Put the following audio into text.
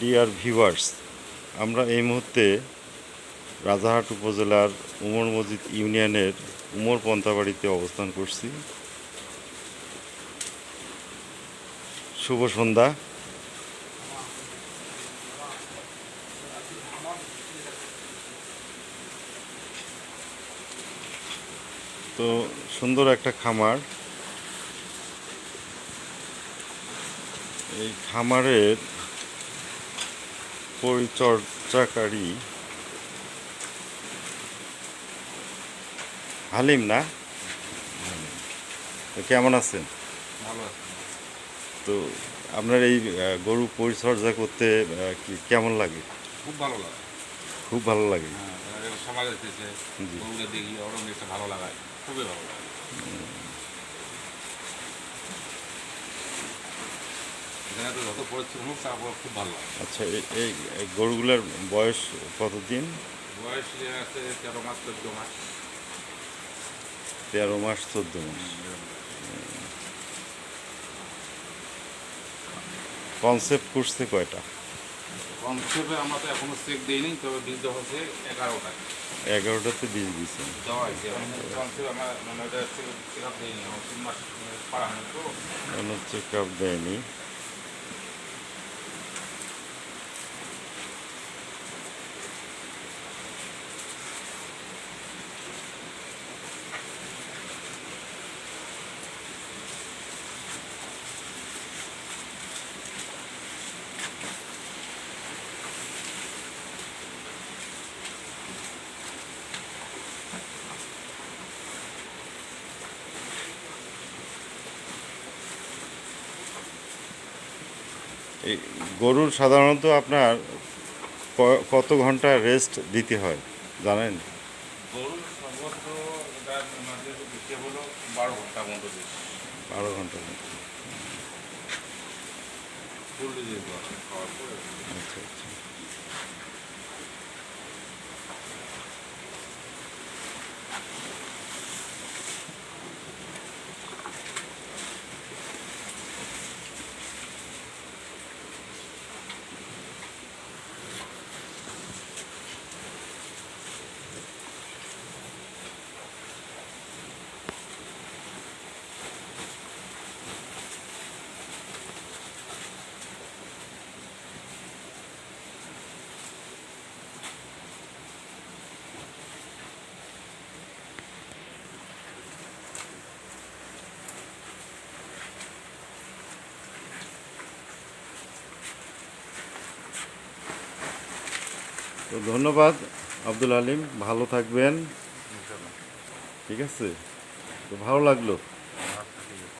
Dear viewers আমরা এই মুহূর্তে রাজাহাট উপজেলার উমর মসজিদ ইউনিয়নের উমর পন্থাবাড়িতে অবস্থান করছি। শুভ সন্ধ্যা। তো সুন্দর একটা খামার। এই খামারের পরিচর্যাকারী হালিম না? কেমন আছেন? ভালো তো আপনার এই গরু পরিচর্যা করতে কেমন লাগে? খুব ভালো লাগে। খুব ভালো লাগে। হ্যাঁ সমাজ দেখি ভালো লাগায়। খুবই ভালো লাগে। এখানে তো যত হোক তারপর খুব ভালো লাগে। আচ্ছা এই- গরুগুলোর বয়স কতদিন? বয়স আছে তেরো মাস চোদ্দ মাস। তেরো মাস চোদ্দ মাস। কনসেপ্ট করছে কয়টা? কনসেপ্টে আমরা তো এখনও চেক দিইনি তবে বীজ দেওয়া হচ্ছে এগারোটা এগারোটাতে বীজ দিয়েছেন। চেক আপ দেয়নি। এই গরুর সাধারণত আপনার কত ঘণ্টা রেস্ট দিতে হয় জানেন? গরুর সর্বত্র এটা আমাদের দিতে হলো বারো ঘণ্টা মতো বারো ঘণ্টা ফুল দিয়ে খাওয়ার পরে। আচ্ছা আচ্ছা। তো ধন্যবাদ আব্দুল আলিম। ভালো থাকবেন। ঠিক আছে? তো ভালো লাগল।